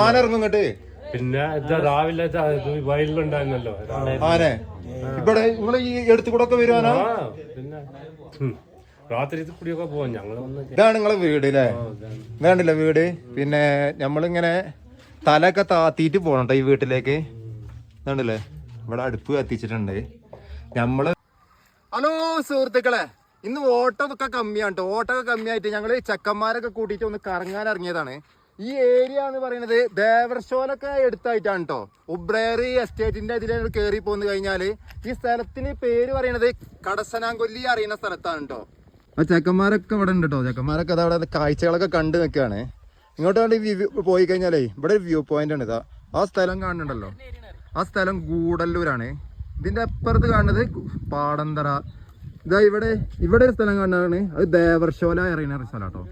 ആന ഇറങ്ങും ഇങ്ങോട്ട് പിന്നെ രാവിലെ. വയലിലുണ്ടായിരുന്നല്ലോ ആനെ? ഇവിടെ നിങ്ങൾ ഈ എടുത്തു കൂടെ ഒക്കെ വരുവാനാ? പിന്നെ. രാത്രി കൂടിയൊക്കെ പോവാം. ഞങ്ങൾ ഇതാണ് നിങ്ങളെ വീട് അല്ലേ വേണ്ടില്ല വീട്. പിന്നെ നമ്മളിങ്ങനെ തലയൊക്കെ താത്തിയിട്ട് പോകണം ഈ വീട്ടിലേക്ക്. വേണ്ടല്ലേ ഇവിടെ അടുപ്പ് കത്തിച്ചിട്ടുണ്ട്. നമ്മൾ ഹലോ സുഹൃത്തുക്കളെ ഇന്ന് ഓട്ടമൊക്കെ കമ്മിയാണ് കേട്ടോ ഓട്ടമൊക്കെ കമ്മിയായിട്ട് ഞങ്ങൾ ചെക്കന്മാരൊക്കെ കൂട്ടിയിട്ട് ഒന്ന് കറങ്ങാൻ ഇറങ്ങിയതാണ്. ഈ ഏരിയ എന്ന് പറയുന്നത് ദേവർശോലൊക്കെ എടുത്തായിട്ടാണ് കേട്ടോ ഉബ്രേറി എസ്റ്റേറ്റിന്റെ ഇതിൽ കയറി പോന്ന് കഴിഞ്ഞാൽ ഈ സ്ഥലത്തിന് പേര് പറയുന്നത് കടസനാങ്കൊല്ലി അറിയുന്ന സ്ഥലത്താണ് കേട്ടോ ആ ചെക്കന്മാരൊക്കെ ഇവിടെ ഉണ്ട് കേട്ടോ ചെക്കന്മാരൊക്കെ അതവിടെ അവിടെ കാഴ്ചകളൊക്കെ കണ്ടു നിൽക്കുകയാണ് ഇങ്ങോട്ട് കണ്ട് പോയി കഴിഞ്ഞാലേ ഇവിടെ ഒരു വ്യൂ പോയിന്റ് ആണ് ഇതാ ആ സ്ഥലം കാണുന്നുണ്ടല്ലോ. ആ സ്ഥലം ഗൂഡല്ലൂരാണ്. ഇതിന്റെ അപ്പുറത്ത് കാണുന്നത് പാടന്തറ. ഇതാ ഇവിടെ ഇവിടെ ഒരു സ്ഥലം കാണുന്നതാണ്. അത് ദേവർശോല അറിയുന്ന സ്ഥലം കേട്ടോ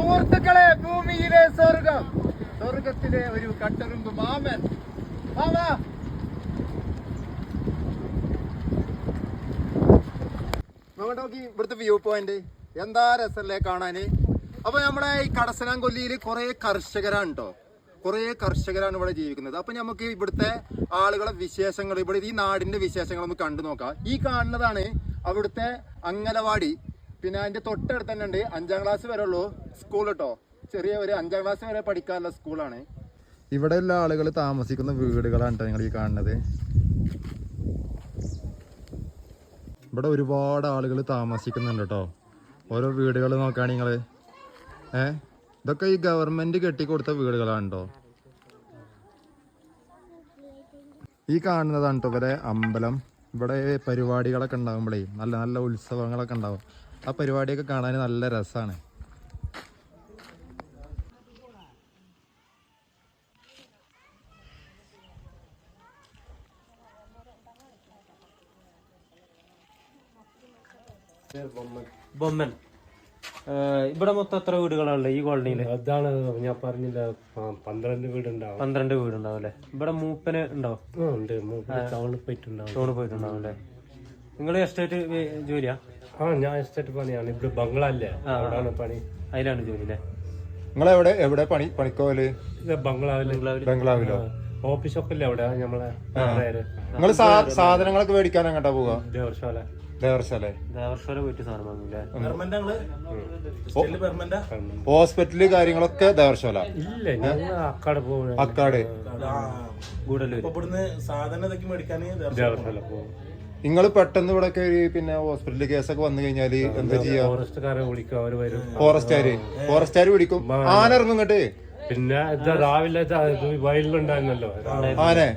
സുഹൃത്തുക്കളെ ഭൂമിയിലെ സ്വർഗം. സ്വർഗത്തിലെ ഒരു കട്ടറുമ്പ് മാമൻ. മാമാ. വ്യൂ പോയിന്റ് എന്താ രസല്ലേ കാണാന് അപ്പൊ നമ്മളെ ഈ കടസനാങ്കൊല്ലിയിൽ കുറെ കർഷകരാണ് കേട്ടോ കുറെ കർഷകരാണ് ഇവിടെ ജീവിക്കുന്നത്. അപ്പൊ നമുക്ക് ഇവിടുത്തെ ആളുകളെ വിശേഷങ്ങൾ ഇവിടെ ഈ നാടിന്റെ വിശേഷങ്ങൾ ഒന്ന് കണ്ടു നോക്കാം. ഈ കാണുന്നതാണ് അവിടുത്തെ അങ്കലവാടി. പിന്നെ അതിന്റെ തൊട്ടടുത്ത് തന്നെ ഉണ്ട്. അഞ്ചാം ക്ലാസ് വരെ ഉള്ളൂ. സ്കൂൾ കേട്ടോ ചെറിയ ഒരു അഞ്ചാം ക്ലാസ് വരെ പഠിക്കാനുള്ള സ്കൂളാണ് ഇവിടെ ഉള്ള ആളുകൾ താമസിക്കുന്ന വീടുകളാണ് നിങ്ങൾ ഈ കാണുന്നത്. ഇവിടെ ഒരുപാട് ആളുകൾ താമസിക്കുന്നുണ്ട് കേട്ടോ ഓരോ വീടുകൾ നോക്കുകയാണെങ്കിൽ നിങ്ങൾ ഏ? ഇതൊക്കെ ഈ ഗവൺമെന്റ് കെട്ടിക്കൊടുത്ത വീടുകളാണ് കേട്ടോ ഈ കാണുന്നതാണ് കേട്ടോ ഇവരെ അമ്പലം. ഇവിടെ പരിപാടികളൊക്കെ ഉണ്ടാകുമ്പോഴേ നല്ല നല്ല ഉത്സവങ്ങളൊക്കെ ഉണ്ടാവും. ആ പരിപാടിയൊക്കെ കാണാൻ നല്ല രസമാണ് ബൊമ്മൻ. ഇവിടെ മൊത്തം എത്ര വീടുകളാണല്ലേ ഈ കോളനിയിൽ അതാണ് ഞാൻ പറഞ്ഞില്ല പന്ത്രണ്ട് വീടുണ്ടാവും. പന്ത്രണ്ട് വീടുണ്ടാവും അല്ലേ? ഇവിടെ മൂപ്പന് ഉണ്ടാവും ഉണ്ട്. ടൗണിൽ പോയിട്ടുണ്ടാവും. ടൗണിൽ പോയിട്ടുണ്ടാവും അല്ലേ? നിങ്ങൾ എസ്റ്റേറ്റ് ജോലിയാ? ആ ഞാൻ എസ്റ്റേറ്റ് പണിയാണ്. ഇവിടെ ബംഗ്ലാല്ലേ? അവിടാണ് പണി. അതിലാണ് ജോലി അല്ലേ നിങ്ങൾ എവിടെ എവിടെ പണി പണിക്കോൽ? ബംഗ്ലാവിൽ. ബംഗ്ലാവിലോ. ഓഫീസൊക്കെ ഇല്ലേ അവിടെ നമ്മളെ നിങ്ങൾ സാധനങ്ങളൊക്കെ മേടിക്കാൻ എങ്ങോട്ടാ പോവാ? ദേവർശാല ദേവർശാല ദേവർശാല പോയിട്ട് സാധനം വാങ്ങൂല്ലേ? ഹോസ്പിറ്റൽ കാര്യങ്ങളൊക്കെ ദേവർശാല ഇല്ല ഞാൻ അക്കാട് പോകും അക്കാട്. ഗൂഡല്ലൂര്. ഇവിടുന്ന് സാധനം ഇതൊക്കെ മേടിക്കാൻ ദേവർശാല പോകും നിങ്ങൾ പെട്ടെന്ന് ഇവിടെ പിന്നെ ഹോസ്പിറ്റലിൽ കേസൊക്കെ വന്നു കഴിഞ്ഞാൽ എന്താ ചെയ്യാ? ഫോറസ്റ്റുകാരെ വിളിക്കും അവർ വരും. ഫോറസ്റ്റുകാര് ഫോറസ്റ്റുകാര് വിളിക്കും. ആന ഇറങ്ങും ഇങ്ങോട്ട്. പിന്നെ രാവിലെ വയലിലുണ്ടായിരുന്നല്ലോ. ആനെ.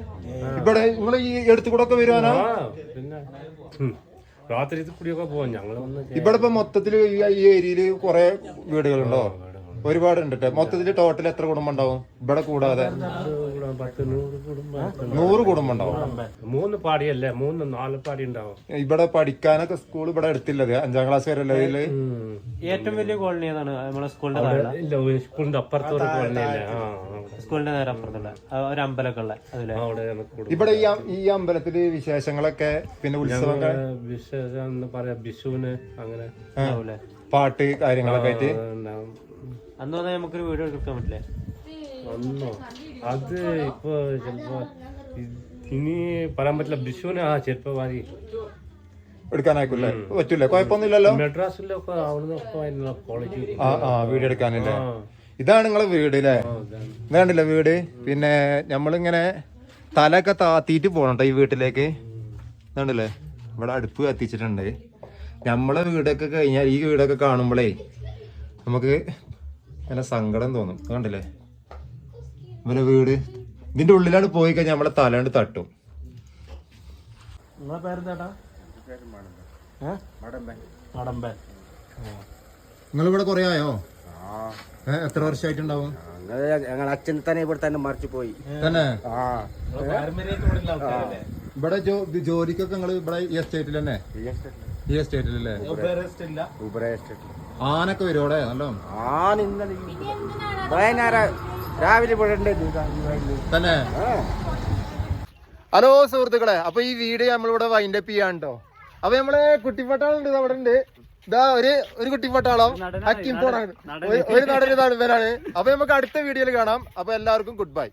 ഇവിടെ നിങ്ങൾ ഈ എടുത്തു കൂടെ ഒക്കെ വരുവാനാ പിന്നെ രാത്രി കൂടിയൊക്കെ പോവാം. ഞങ്ങൾ ഇവിടെ ഇപ്പൊ മൊത്തത്തിൽ ഈ ഈ ഏരിയയിൽ കുറെ വീടുകളുണ്ടോ? ഒരുപാട് ഉണ്ട് മൊത്തത്തിൽ ടോട്ടൽ എത്ര കുടുംബം ഉണ്ടാവും? ഇവിടെ കൂടാതെ. പത്ത് നൂറ് കുടുംബം നൂറ് കുടുംബം ഉണ്ടാവും. മൂന്ന് പാടിയല്ലേ? മൂന്ന് നാല് പാടി ഉണ്ടാവും. ഇവിടെ പഠിക്കാനൊക്കെ സ്കൂൾ ഇവിടെ എടുത്തില്ലത്. അഞ്ചാം ക്ലാസ് വരെ അല്ലേ. ഏറ്റവും വലിയ കോളനി ഏതാണ്? നമ്മളെ സ്കൂളിന്റെ ഇല്ല ഒരു സ്കൂളിന്റെ ആ സ്കൂളിന്റെ നേരെ അപ്പുറത്തുള്ള ഒരു അമ്പലമൊക്കെ ഉള്ള അതിലെ. അവിടെ നമുക്ക് ഇവിടെ ഈ അമ്പലത്തിൽ വിശേഷങ്ങളൊക്കെ പിന്നെ ഉത്സവങ്ങൾ വിശേഷം എന്ന് പറയാ വിഷുവിന് അങ്ങനെ ഉണ്ടാവൂലേ? പാട്ട് കാര്യങ്ങളൊക്കെ ആയിട്ട്. അന്ന് പറഞ്ഞാൽ നമുക്കൊരു വീഡിയോ എടുക്കാൻ പറ്റില്ലേ? അത് ഇപ്പൊ ചിലപ്പോ ഇ- ഇനി പറയാൻ പറ്റില്ല. വിഷുവിന് ആ ചിലപ്പോ മതി എടുക്കാനായിക്കൂല്ലേ? പറ്റൂലേ? കുഴപ്പമൊന്നുമില്ലല്ലോ? മെഡ്രാസിലൊക്കെ അവിടുന്ന് കോളേജ് ആ ആ വീട് എടുക്കാനില്ലേ? ഇതാണ് നിങ്ങളെ വീട് അല്ലേ ഇതാണ്ടില്ല വീട്? പിന്നെ നമ്മളിങ്ങനെ തലയൊക്കെ താത്തിയിട്ട് പോകണം ഈ വീട്ടിലേക്ക്. ഇതാണ്ടല്ലേ ഇവിടെ അടുപ്പ് കത്തിച്ചിട്ടുണ്ട്. നമ്മളെ വീടൊക്കെ കഴിഞ്ഞാൽ ഈ വീടൊക്കെ കാണുമ്പോഴേ നമുക്ക് നല്ല സങ്കടം തോന്നും. കണ്ടില്ലേ ഇവരെ വീട്? ഇതിന്റെ ഉള്ളിലാണ് പോയി കഴിഞ്ഞാൽ നമ്മളെ തലാണ്ട് തട്ടും. നിങ്ങളെ പേരെന്താട്ടാ നിങ്ങൾ ഇവിടെ കുറെ ആയോ? എത്ര വർഷമായിട്ടുണ്ടാവും ഞങ്ങൾ അച്ഛൻ തന്നെ ഇവിടെ തന്നെ മറിച്ചു പോയി. തന്നെ? ഇവിടെ ജോലിക്കൊക്കെ നിങ്ങൾ ഇവിടെ ഈ എസ്റ്റേറ്റിൽ തന്നെ? ഈ എസ്റ്റേറ്റിൽ അല്ലേ? ഇല്ല ആനൊക്കെ വരും അവിടെ നല്ലോ ആന ഇന്നലെ രാവിലെ ഇവിടെ. തന്നെ. ഹലോ സുഹൃത്തുക്കളെ അപ്പൊ ഈ വീഡിയോ നമ്മളിവിടെ വൈൻഡ് അപ്പ് ചെയ്യാണ്ടോ അപ്പൊ നമ്മളെ കുട്ടിപ്പട്ടാളുണ്ട് അവിടെ ഉണ്ട് ഇതാ ഒരു ഒരു കുട്ടിപ്പട്ടാളം ഹക്കിം പോണാണ് ഒരു നടൻ ഇതാണ് ഇവരാണ്. അപ്പൊ നമുക്ക് അടുത്ത വീഡിയോയിൽ കാണാം. അപ്പൊ എല്ലാവർക്കും ഗുഡ് ബൈ